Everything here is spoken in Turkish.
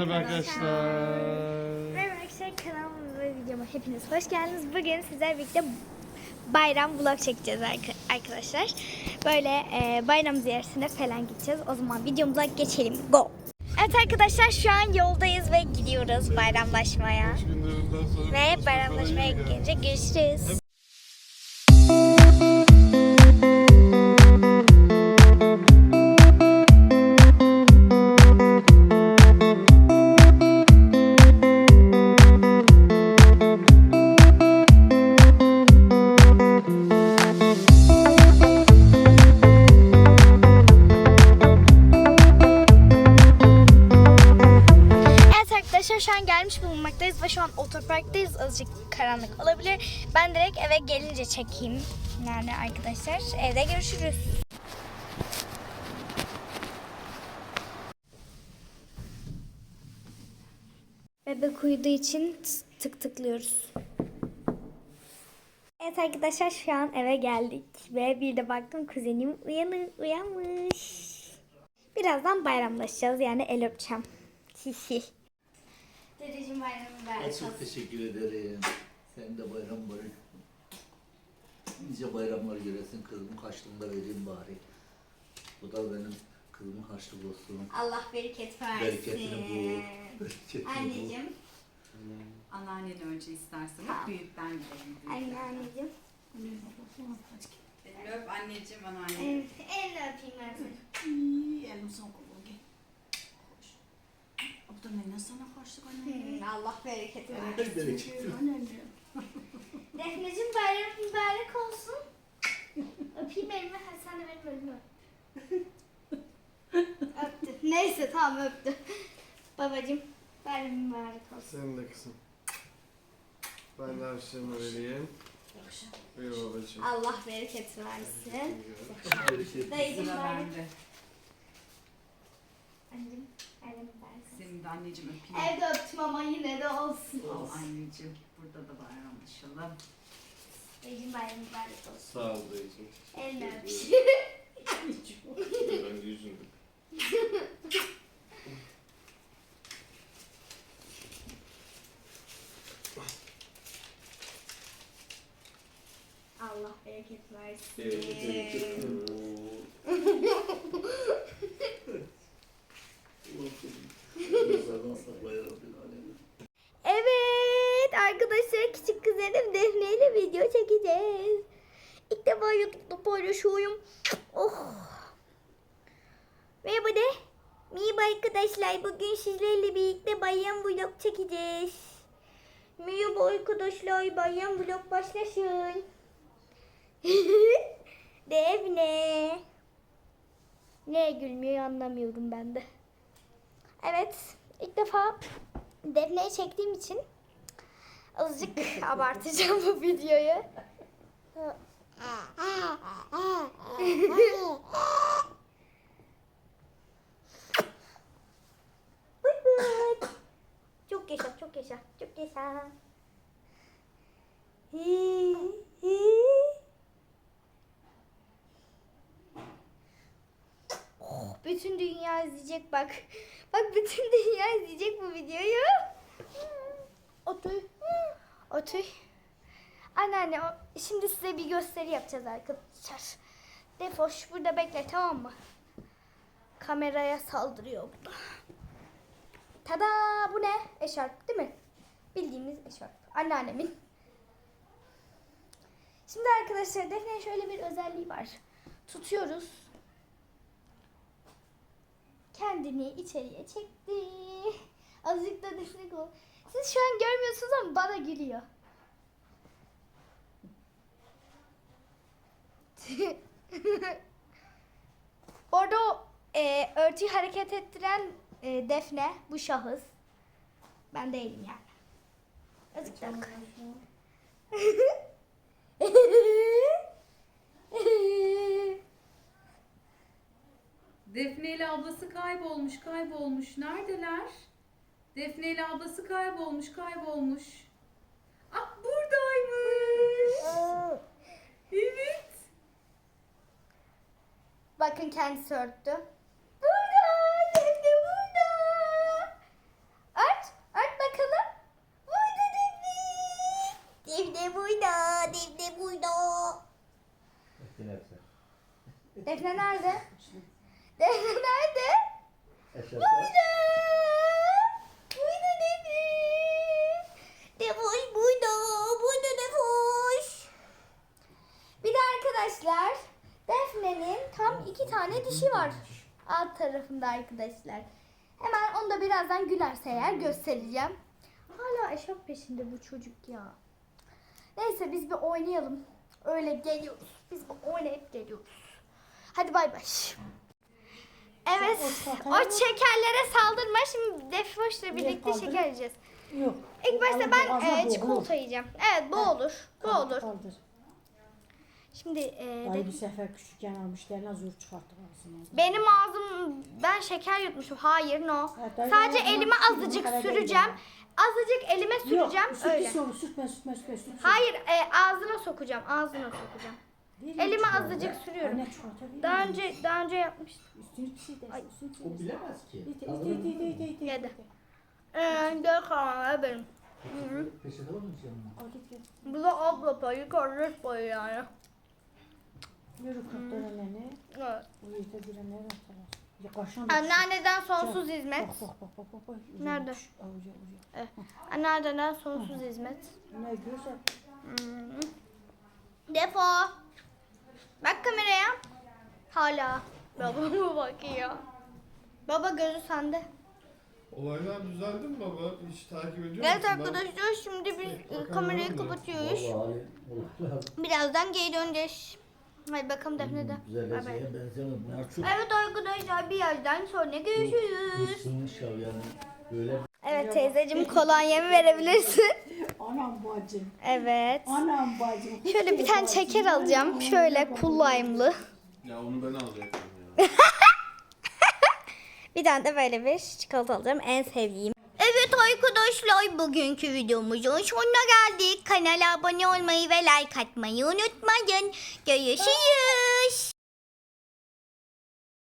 Merhaba arkadaşlar. Merhaba arkadaşlar kanalıma ve videoma hepiniz hoş geldiniz. Bugün sizlerle birlikte bayram vlog çekeceğiz arka- arkadaşlar. Böyle e, bayram ziyaretine falan gideceğiz. O zaman videomuza geçelim. Go! Evet arkadaşlar şu an yoldayız ve gidiyoruz bayramlaşmaya. Ve bayramlaşmaya gelince görüşürüz. An gelmiş bulunmaktayız ve şu an otoparktayız. Azıcık karanlık olabilir. Ben direkt eve gelince çekeyim. Yani arkadaşlar evde görüşürüz. Bebek uyuduğu için tık tıklıyoruz. Evet arkadaşlar şu an eve geldik ve bir de baktım kuzenim uyanı, uyanmış. Birazdan bayramlaşacağız yani el öpeceğim. Dedeciğim bayramı Ay, Çok teşekkür ederim. Sen de bayram mübarek. Nice bayramlar göresin kızımın harçlığını da vereyim bari. Bu da benim kızımın harçlığı olsun. Allah bereket versin. Bereketini bul. Bereketini. Anneciğim. Anneanneni önce istersen. Tamam. Büyükten gidelim. Anne anneciğim. Elini öp anneciğim anneanne. El, elini öpeyim ben seni. Gel. Hoş. O da ne sana karşı anne. Allah bereket versin. Bereketini. Anneanne. Defneciğim bayram mübarek olsun. Öpeyim elimi. Hadi sen de benim elimi öp. Öptü. Neyse tamam öptü. Babacığım bayram mübarek olsun. Senin de kızım. Ben de harçlığımı vereyim. Buyur babacığım. Allah bereket versin. Bereketini. Dayıcığım bayram. Bayram mübarek olsun. Senin de anneciğim öpeyim. Evde öptüm ama yine de olsun. Al anneciğim. Burada da bayramlaşalım. Dayıcığım bayram mübarek olsun. Sağ ol dayıcığım. Elini öp. Ben yüzünü. Allah bereket versin. Nazardan sakla ya Rabbil Alemin. Evet arkadaşlar küçük kuzenim Defne ile video çekeceğiz. İlk defa YouTube'da paylaşıyorum. Oh. Merhaba de. Merhaba arkadaşlar. Bugün sizlerle birlikte bayram vlog çekeceğiz. Merhaba arkadaşlar. Bayram vlog başlasın. Defne. Ne gülmüyor anlamıyorum ben de. Evet. ilk defa Defne'yi çektiğim için azıcık abartacağım bu videoyu. Çok yaşa, çok yaşa, çok yaşa. Oh, bütün dünya izleyecek bak. Bak bütün dünya izleyecek bu videoyu. Otur. Otur. Anneanne şimdi size bir gösteri yapacağız arkadaşlar. Defoş burada bekle tamam mı? Kameraya saldırıyor bu da. Tada bu ne? Eşarp değil mi? Bildiğimiz eşarp. Anneannemin. Şimdi arkadaşlar Defne'nin şöyle bir özelliği var. Tutuyoruz. Kendini içeriye çekti. Azıcık da Defne o. Siz şu an görmüyorsunuz ama bana gülüyor. Orada o e, örtüyü hareket ettiren e, Defne bu şahıs. Ben değilim yani. Azıcık da. Defne ile ablası kaybolmuş, kaybolmuş. Neredeler? Defne ile ablası kaybolmuş, kaybolmuş. Ah buradaymış. evet. Bakın kendisi örttü. Burada. Defne burada. Ört. Ört bakalım. Burada Defne. Defne burada. Defne burada. Defne nerede? Defne nerede? Defne nerede? Burada. Arkadaşlar Defne'nin tam iki tane dişi var. Alt tarafında arkadaşlar. Hemen onu da birazdan gülerse eğer göstereceğim. Hala eşarp peşinde bu çocuk ya. Neyse biz bir oynayalım. Öyle geliyoruz. Biz bir oynayıp geliyoruz. Hadi bay bay. Evet. O şekerlere saldırma. Şimdi Defoş'la birlikte kaldır. şeker yiyeceğiz. Yok. İlk başta ben e, çikolata yiyeceğim. Evet bu olur. Bu Kaldır, olur. Kaldır. Şimdi e, de- bir sefer küçükken almışlarına zor çıkarttık ağzına. benim ağzım ben şeker yutmuşum. Hayır no. Evet, Sadece elime azıcık süreceğim. Azıcık elime süreceğim Yok, süt öyle. pis olur, sürtme, sürtme, sürtme, sürtme. Hayır e, ağzına sokacağım. Ağzına sokacağım. Değil Elime mi? azıcık sürüyorum. Anne çikolata değil Daha mi? önce daha önce yapmıştım. Üstünü bir şey dersin, üstünü şey O bilemez ki. İte, ite, ite, ite, ite, ite, Yedi. ite. Ee, gel kalan benim. Peçete- Peçete var mı canım? Al git git. Bu da abla payı kardeş payı yani. Yürü kırklara nene. Evet. Bu yete bir ne atar. Ya kaşan da Anneanneden sonsuz hizmet. Bak bak bak bak bak. bak. Nerede? Avuca. Evet. Anneanneden sonsuz hizmet. Ne güzel. Hmm. Defo. Bak kameraya. Hala. Babama bakıyor. Baba gözü sende. Olaylar düzeldi mi baba? Hiç takip ediyor Evet musun? Ben- arkadaşlar şimdi biz e, kamerayı kapatıyoruz. Vallahi lazım. Birazdan geri döneceğiz. Hadi bakalım Defne de. Güzel Bay bay. şeye benzemez. Bunlar çok Evet arkadaşlar birazdan sonra görüşürüz. ısınmış ya yani. Böyle Evet teyzeciğim kolonyamı verebilirsin. Anam bacım. Evet. Anam bacım. Şöyle bir tane şeker alacağım. Şöyle lime'lı. Ya onu ben alacaktım ya. Bir tane de böyle bir çikolata alacağım. En sevdiğim. Arkadaşlar bugünkü videomuzun sonuna geldik. Kanala abone olmayı ve like atmayı unutmayın. Görüşürüz.